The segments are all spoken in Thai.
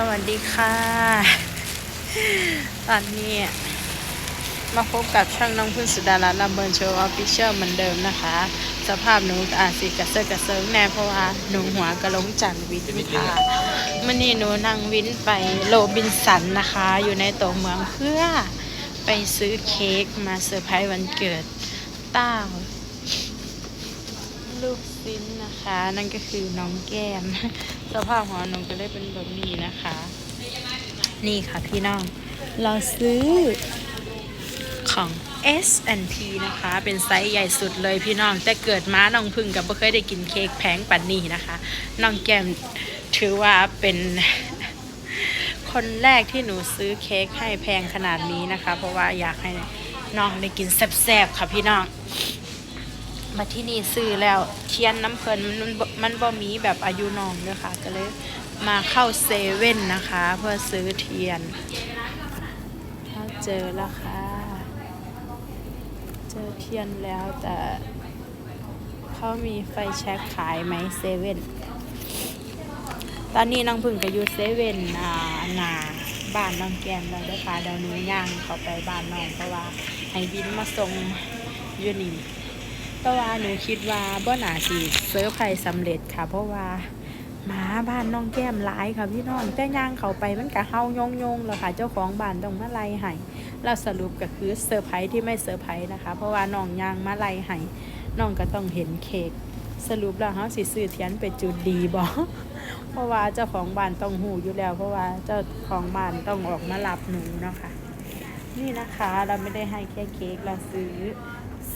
สวัสดีค่ะ ตอนนี้ มาพบกับช่างน้องพึ่งสุดารัตน์ลำเบิร์นโชว์ออฟฟิเชียลเหมือนเดิมนะคะ สภาพหนูอาจสิกระเซาะกระเซิงแน่เพราะว่าหนูหัวกระลงจากวินค่ะมื่อนี้หนูนั่งวินไปโรบินสันนะคะ อยู่ในตัวเมืองเพื่อไปซื้อเค้กมาเซอร์ไพรส์วันเกิดต้าลูกซิ้นนะคะ นั่นก็คือน้องแก้ม สภาพหัวหนูก็ได้เป็นแบบนี้นะคะ นี่ค่ะพี่น้อง เราซื้อของ S&P นะคะ เป็นไซส์ใหญ่สุดเลยพี่น้อง แต่เกิดมาน้องพึ่งกับไม่เคยได้กินเค้กแพงปันนี้นะคะ น้องแก้มถือว่าเป็นคนแรกที่หนูซื้อเค้กให้แพงขนาดนี้นะคะ เพราะว่าอยากให้น้องได้กินแซ่บๆค่ะพี่น้อง มาที่นี่ซื้อแล้วเทียนน้ำเพลินมันมันบ่มีแบบอายุน้องด้วยค่ะ ก็เลยมาเข้าเซเว่นนะคะ เพื่อซื้อเทียน ถ้าเจอแล้วค่ะ เจอเทียนแล้วแต่เขามีไฟแช็กขายไหมเซเว่นตอนนี้น้องพึ่งก็อยู่เซเว่นอ่านาบ้านน้องแกมแล้วเด้อค่ะเดี๋ยวนูย่างเขาไปบ้านน้องเพราะว่าให้บินมาส่งยูนี่ แต่ว่าหนูคิดว่าบ่หน่าสิเซอร์ไพรส์สำเร็จค่ะ เพราะว่าหมาบ้านน้องแก้มหลายค่ะพี่น้องแต่ย่างเขาไปมันก็เฮายงยงแล้วค่ะ เจ้าของบ้านต้องมาไล่ให้แล้วสรุปก็คือเซอร์ไพรส์ที่ไม่เซอร์ไพรส์นะคะ เพราะว่าน้องย่างมาไล่ให้น้องก็ต้องเห็นเค้กสรุปแล้วเฮาสิซื้อเทียนไปจุดดีบ่เพราะว่าเจ้าของบ้านต้องหูอยู่แล้ว เพราะว่าเจ้าของบ้านต้องออกมารับหนูเนาะค่ะนี่นะคะเราไม่ได้ให้แค่เค้กเราซื้อ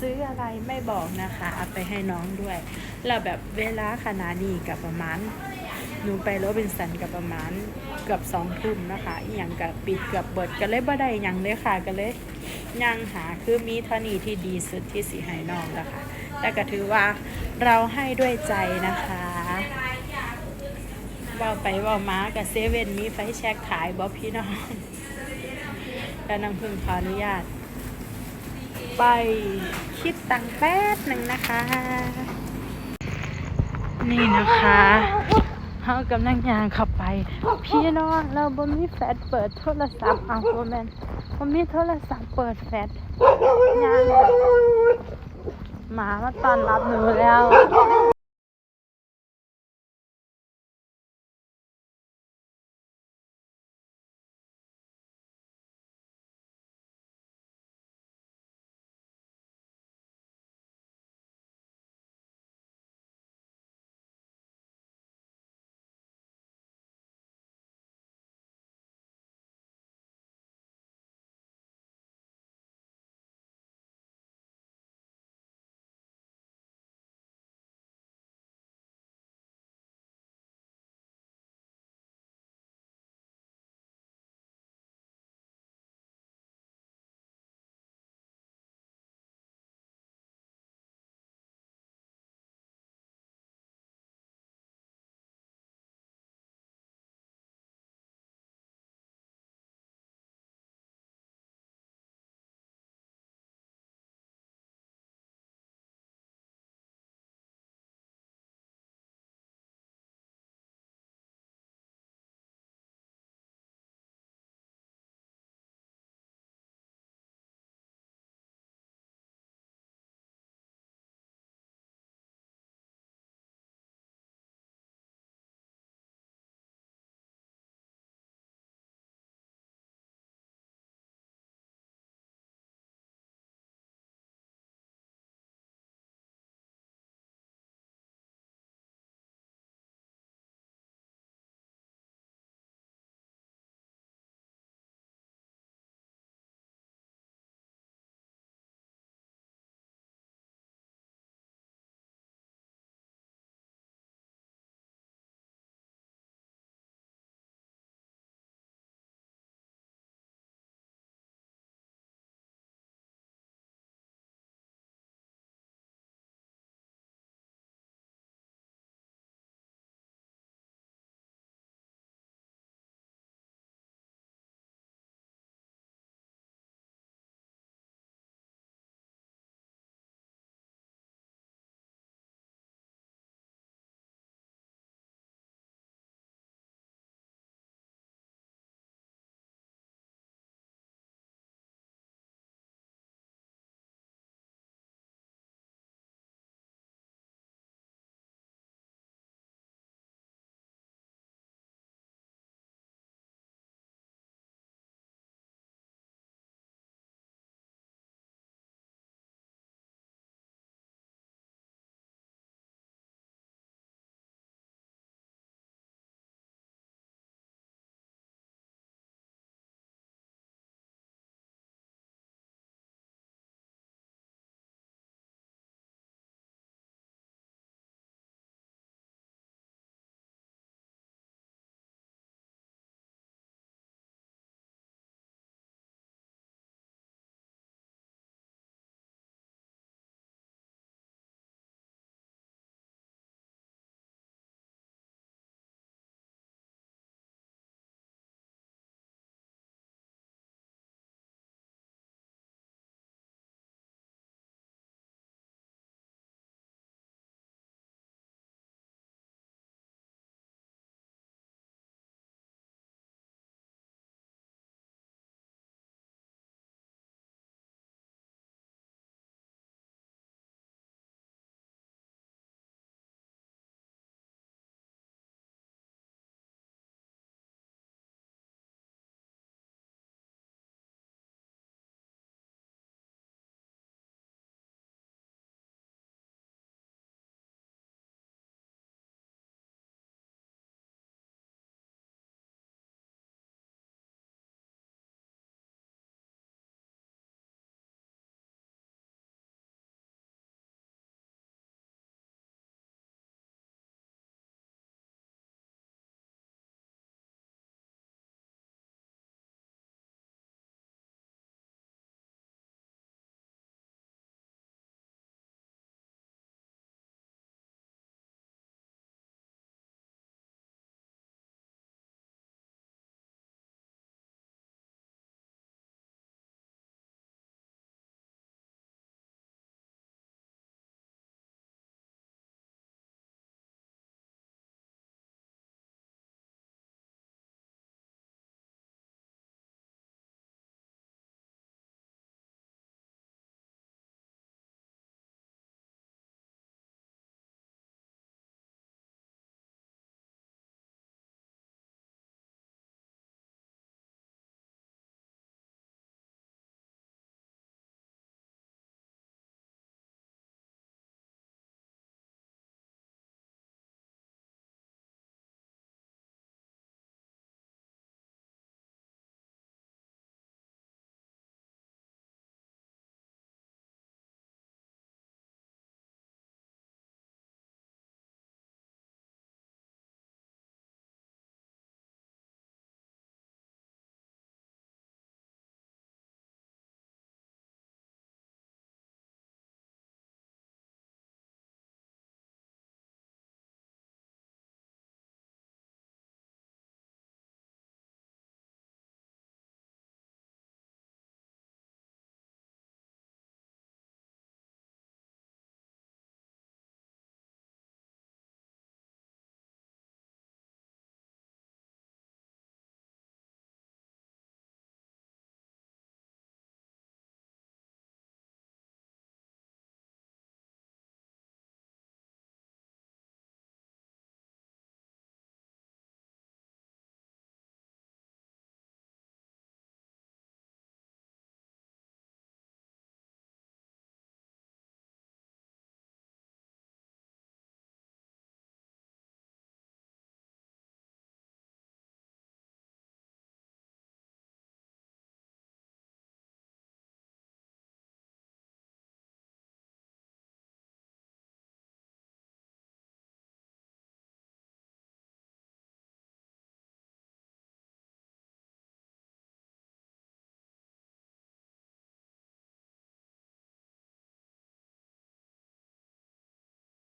ซื้ออะไรไม่บอกนะคะเอาไปให้น้องด้วยแล้วแบบเวลาขนาดนี้กับประมาณหนูไปโรบินสันกับประมาณเกือบสองทุ่มนะคะอหย่างกับปิดเกือบเบิดก็เลยบ่ได้หยังเลยค่ะก็เลยยังหาคือมีเท่านี้ที่ดีสุดที่สีให้น้องแล้วค่ะแต่ก็ถือว่าเราให้ด้วยใจนะคะว่าไปว่ามากับเซเว่นมีไฟแช็กขายบอพี่น้องแล้วน้ำพึ่งขออนุญาตไป คิดตังแป๊บหนึ่งนะคะ นี่นะคะเขากำลังยางเข้าไป พี่น้องเราบ่มีแฟดเปิดโทรศัพท์เอาโบแมนบ่มีโทรศัพท์เปิดแฟดยางหมามาตอนรับหนูแล้ว